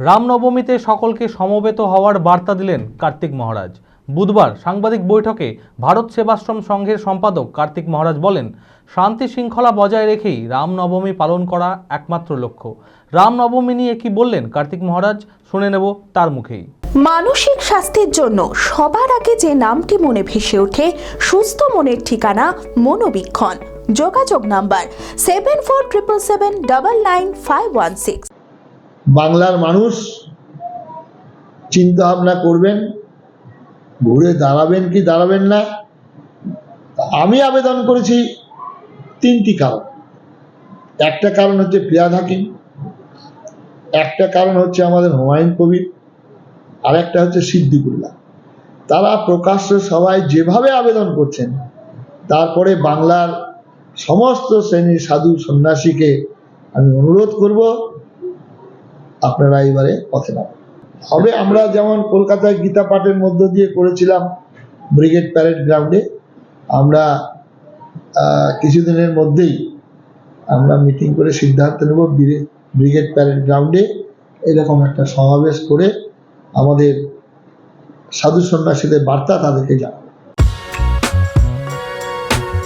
রামনবমীতে সকলকে সমবেত হওয়ার বার্তা দিলেন কার্তিক মহারাজ। বুধবার সাংবাদিক বৈঠকে ভারত সেবাশ্রম সংঘের সম্পাদক কার্তিক মহারাজ বলেন, শান্তি শৃঙ্খলা বজায় রেখেই রামনবমী পালন করা একমাত্র লক্ষ্য। রামনবমী নিয়ে কি বললেন কার্তিক মহারাজ, শুনে নেব তার মুখেই। মানসিক স্বাস্থ্যের জন্য সবার আগে যে নামটি মনে ভেসে ওঠে, সুস্থ মনের ঠিকানা মনোবীক্ষণ। যোগাযোগ number seven four triple seven double nine five one six বাংলার মানুষ চিন্তা ভাবনা করবেন, ঘুরে দাঁড়াবেন কি দাঁড়াবেন না আমি আবেদন করেছি তিনটি কারণ। একটা কারণ হচ্ছে প্রিয়া হাকিম, একটা কারণ হচ্ছে আমাদের হুমায়ুন কবির, আর একটা হচ্ছে সিদ্দিকুল্লাহ। তারা প্রকাশ্য সবাই যেভাবে আবেদন করছেন, তারপরে বাংলার সমস্ত শ্রেণির সাধু সন্ন্যাসীকে আমি অনুরোধ করব আপনারা এবারে পথে নামেন। হবে আমরা যেমন কলকাতায় গীতা পাঠের মধ্য দিয়ে করেছিলাম ব্রিগেড প্যারেড গ্রাউন্ডে, আমরা কিছুদিনের মধ্যেই আমরা মিটিং করে সিদ্ধান্ত নেব ব্রিগে- ব্রিগেড প্যারেড গ্রাউন্ডে। এরকম একটা সমাবেশ করে আমাদের সাধু সন্ন্যাসীদের বার্তা তাদেরকে জানাব।